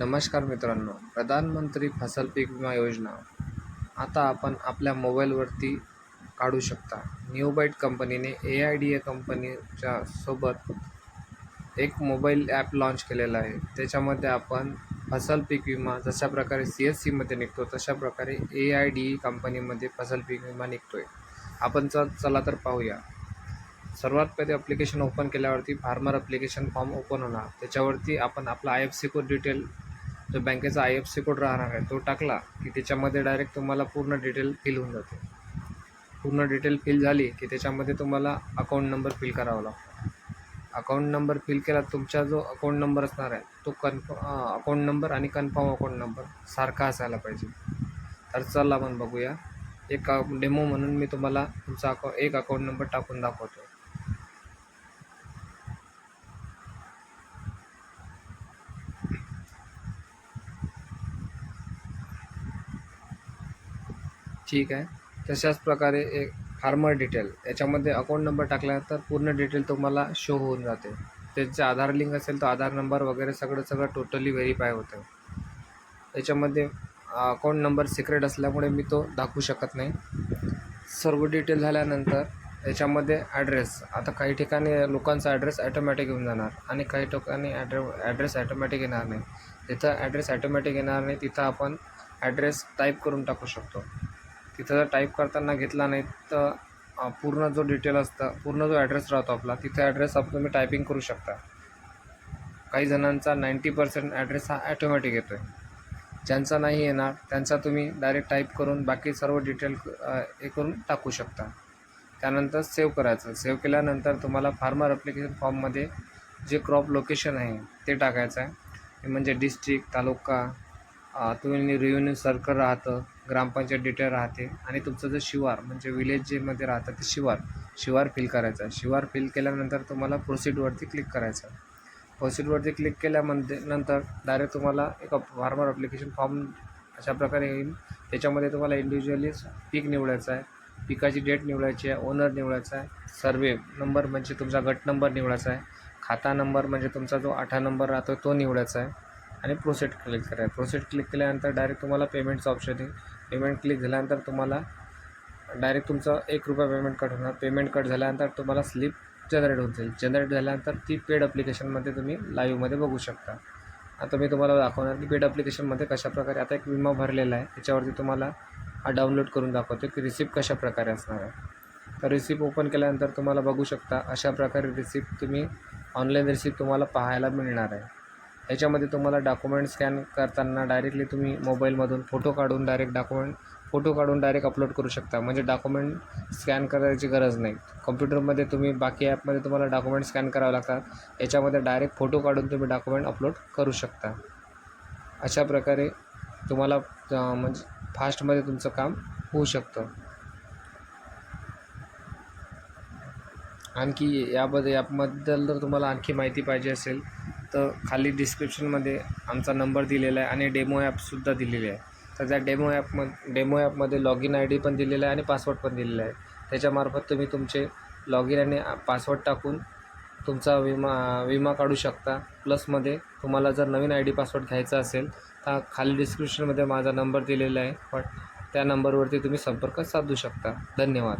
नमस्कार मित्रांनो. प्रधानमंत्री फसल पीक विमा योजना. आता आपण आपल्या मोबाईलवरती काढू शकता. न्यूबाईट कंपनीने ए आय डी ए कंपनीच्या सोबत एक मोबाईल ॲप लॉन्च केलेला आहे. त्याच्यामध्ये आपण फसल पीक विमा जशा प्रकारे सी एस सीमध्ये निघतो तशा प्रकारे ए आय डी ई कंपनीमध्ये फसल पीक विमा निघतो आहे आपण च चला तर पाहूया. सर्वात पहिले ॲप्लिकेशन ओपन केल्यावरती फार्मर ॲप्लिकेशन फॉर्म ओपन होणार. त्याच्यावरती आपण आपला I F C code detail जो बँकेचा आय एफ सी कोड राहणार आहे. तो टाकला की त्याच्यामध्ये डायरेक्ट तुम्हाला पूर्ण डिटेल फिल होऊन जाते. पूर्ण डिटेल फिल झाली की त्याच्यामध्ये तुम्हाला अकाउंट नंबर फिल करावा लागतो. अकाउंट नंबर फिल केला तुमचा जो अकाउंट नंबर असणार आहे तो कन्फ अकाउंट नंबर आणि कन्फर्म अकाउंट नंबर सारखा असायला पाहिजे. तर चला आपण बघूया. एक डेमो म्हणून मी तुम्हाला तुमचा अकाउ एक अकाउंट नंबर टाकून दाखवतो ठीक आहे. तशाच प्रकारे एक फार्मर डिटेल याच्यामध्ये अकाउंट नंबर टाकल्यानंतर पूर्ण डिटेल तुम्हाला शो होऊन जाते. त्याचे आधार लिंक असेल तर आधार नंबर वगैरे सगळं सगळं टोटली व्हेरीफाय होतं. याच्यामध्ये अकाउंट नंबर सिक्रेट असल्यामुळे मी तो दाखवू शकत नाही. सर्व डिटेल झाल्यानंतर याच्यामध्ये ॲड्रेस आता काही ठिकाणी लोकांचा ॲड्रेस ॲटोमॅटिक येऊन जाणार आणि काही ठिकाणी ॲड्रे ॲड्रेस ॲटोमॅटिक येणार नाही. जिथं ॲड्रेस ॲटोमॅटिक येणार नाही तिथं आपण ॲड्रेस टाईप करून टाकू शकतो. तिथं जर टाईप करताना घेतला नाही तर पूर्ण जो डिटेल असतं पूर्ण जो ॲड्रेस राहतो आपला तिथे ॲड्रेस आपण तुम्ही टायपिंग करू शकता. काही जणांचा नाईंटी पर्सेंट ॲड्रेस हा ॲटोमॅटिक येतो आहे ज्यांचा नाही येणार त्यांचा तुम्ही डायरेक्ट टाईप करून बाकी सर्व डिटेल हे करून टाकू शकता. त्यानंतर सेव्ह करायचं. सेव्ह केल्यानंतर तुम्हाला फार्मर ॲप्लिकेशन फॉर्ममध्ये जे क्रॉप लोकेशन आहे ते टाकायचं आहे. म्हणजे डिस्ट्रिक्ट तालुका तुम्ही रेव्हेन्यू सर्कल राहतं ग्रामपंचायत डिटेल राहते. आणि तुमचं जे शिवार म्हणजे विलेज जेमध्ये राहतं ते शिवार शिवार फिल करायचं. आहे शिवार फिल केल्यानंतर तुम्हाला प्रोसिडवरती क्लिक करायचं. आहे क्लिक केल्यामध्ये नंतर डायरेक्ट तुम्हाला एक फार्मर ॲप्लिकेशन फॉर्म अशा प्रकारे येईल. त्याच्यामध्ये तुम्हाला इंडिव्हिज्युअली पीक निवडायचं आहे. पिकाची डेट निवडायची आहे. ओनर निवडायचा आहे. सर्वे नंबर म्हणजे तुमचा गट नंबर निवडायचा आहे. खाता नंबर म्हणजे तुमचा जो आठा नंबर राहतो तो निवडायचा आहे. आणि प्रोसेट क्लिक करायचं. प्रोसेट क्लिक केल्यानंतर डायरेक्ट तुम्हाला पेमेंटचं ऑप्शन येईल. पेमेंट क्लिक झाल्यानंतर तुम्हाला डायरेक्ट तुमचं एक रुपया पेमेंट कट होणार. पेमेंट कट झाल्यानंतर तुम्हाला स्लिप जनरेट होत जाईल. जनरेट झाल्यानंतर ती पेड ॲप्लिकेशनमध्ये तुम्ही लाईव्हमध्ये बघू शकता. आता मी तुम्हाला दाखवणार की पेड ॲप्लिकेशनमध्ये कशाप्रकारे आता एक विमा भरलेला आहे. त्याच्यावरती तुम्हाला हा डाउनलोड करून दाखवतो की रिसिप्ट कशा प्रकारे असणार आहे. तर रिसिप्ट ओपन केल्यानंतर तुम्हाला बघू शकता अशा प्रकारे रिसिप्ट तुम्ही ऑनलाईन रिसिप्ट तुम्हाला पाहायला मिळणार आहे. याच्यामध्ये तुम्हाला डॉक्युमेंट स्कॅन करताना डायरेक्टली तुम्ही मोबाईलमधून फोटो काढून डायरेक्ट डॉक्युमेंट फोटो काढून डायरेक्ट अपलोड करू शकता. म्हणजे डॉक्युमेंट स्कॅन करायची गरज नाही. कम्प्युटरमध्ये तुम्ही बाकी ॲपमध्ये तुम्हाला डॉक्युमेंट स्कॅन करावं लागतात. याच्यामध्ये डायरेक्ट फोटो काढून तुम्ही डॉक्युमेंट अपलोड करू शकता. अशा प्रकारे तुम्हाला म्हणजे फास्टमध्ये तुमचं काम होऊ शकतं. आणखी याबद्दल ॲपबद्दल जर तुम्हाला आणखी माहिती पाहिजे असेल तर खाली डिस्क्रिप्शनमध्ये आमचा नंबर दिलेला आहे आणि डेमो ॲपसुद्धा दिलेली आहे. तर त्या डेमो ॲपम डेमो ॲपमध्ये लॉग इन आय डी पण दिलेला आहे आणि पासवर्ड पण दिलेला आहे. त्याच्यामार्फत तुम्ही तुमचे लॉग इन आणि पासवर्ड टाकून तुमचा विमा विमा काढू शकता. प्लसमध्ये तुम्हाला जर नवीन आय डी पासवर्ड घ्यायचा असेल तर खाली डिस्क्रिप्शनमध्ये माझा नंबर दिलेला आहे. पण त्या नंबरवरती तुम्ही संपर्क साधू शकता. धन्यवाद.